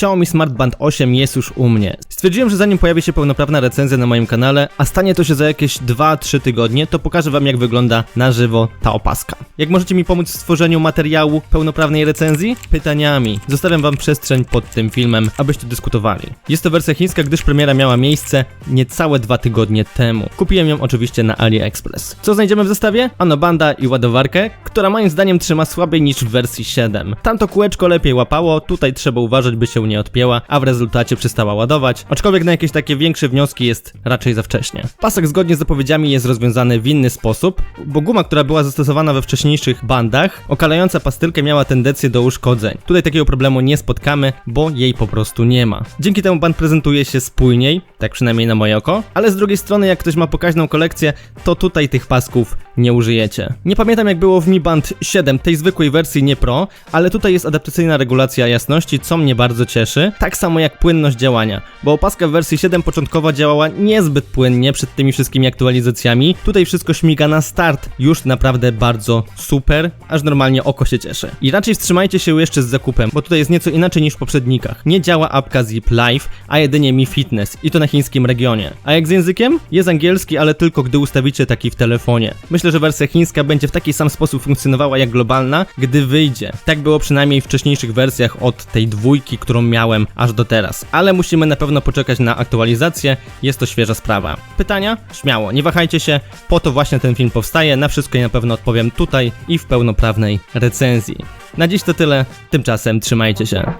Xiaomi Smart Band 8 jest już u mnie. Stwierdziłem, że zanim pojawi się pełnoprawna recenzja na moim kanale, a stanie to się za jakieś 2-3 tygodnie, to pokażę wam jak wygląda na żywo ta opaska. Jak możecie mi pomóc w stworzeniu materiału pełnoprawnej recenzji? Pytaniami. Zostawiam wam przestrzeń pod tym filmem, abyście dyskutowali. Jest to wersja chińska, gdyż premiera miała miejsce niecałe dwa tygodnie temu. Kupiłem ją oczywiście na AliExpress. Co znajdziemy w zestawie? Ano banda i ładowarkę, która moim zdaniem trzyma słabiej niż w wersji 7. Tamto kółeczko lepiej łapało, tutaj trzeba uważać, by się nie odpięła, a w rezultacie przestała ładować, aczkolwiek na jakieś takie większe wnioski jest raczej za wcześnie. Pasek zgodnie z zapowiedziami jest rozwiązany w inny sposób, bo guma, która była zastosowana we wcześniejszych bandach, okalająca pastylkę miała tendencję do uszkodzeń. Tutaj takiego problemu nie spotkamy, bo jej po prostu nie ma. Dzięki temu band prezentuje się spójniej, tak przynajmniej na moje oko, ale z drugiej strony jak ktoś ma pokaźną kolekcję, to tutaj tych pasków nie użyjecie. Nie pamiętam jak było w Mi Band 7, tej zwykłej wersji nie Pro, ale tutaj jest adaptacyjna regulacja jasności, co mnie bardzo cieszy, tak samo jak płynność działania, bo opaska w wersji 7 początkowo działała niezbyt płynnie przed tymi wszystkimi aktualizacjami. Tutaj wszystko śmiga na start, już naprawdę bardzo super, aż normalnie oko się cieszy. I raczej wstrzymajcie się jeszcze z zakupem, bo tutaj jest nieco inaczej niż w poprzednikach. Nie działa apka Zip Live, a jedynie Mi Fitness i to na chińskim regionie. A jak z językiem? Jest angielski, ale tylko gdy ustawicie taki w telefonie. Myślę, że wersja chińska będzie w taki sam sposób funkcjonowała jak globalna, gdy wyjdzie. Tak było przynajmniej w wcześniejszych wersjach od tej dwójki, którą miałem aż do teraz. Ale musimy na pewno poczekać na aktualizację, jest to świeża sprawa. Pytania? Śmiało, nie wahajcie się, po to właśnie ten film powstaje, na wszystko ja na pewno odpowiem tutaj i w pełnoprawnej recenzji. Na dziś to tyle, tymczasem trzymajcie się.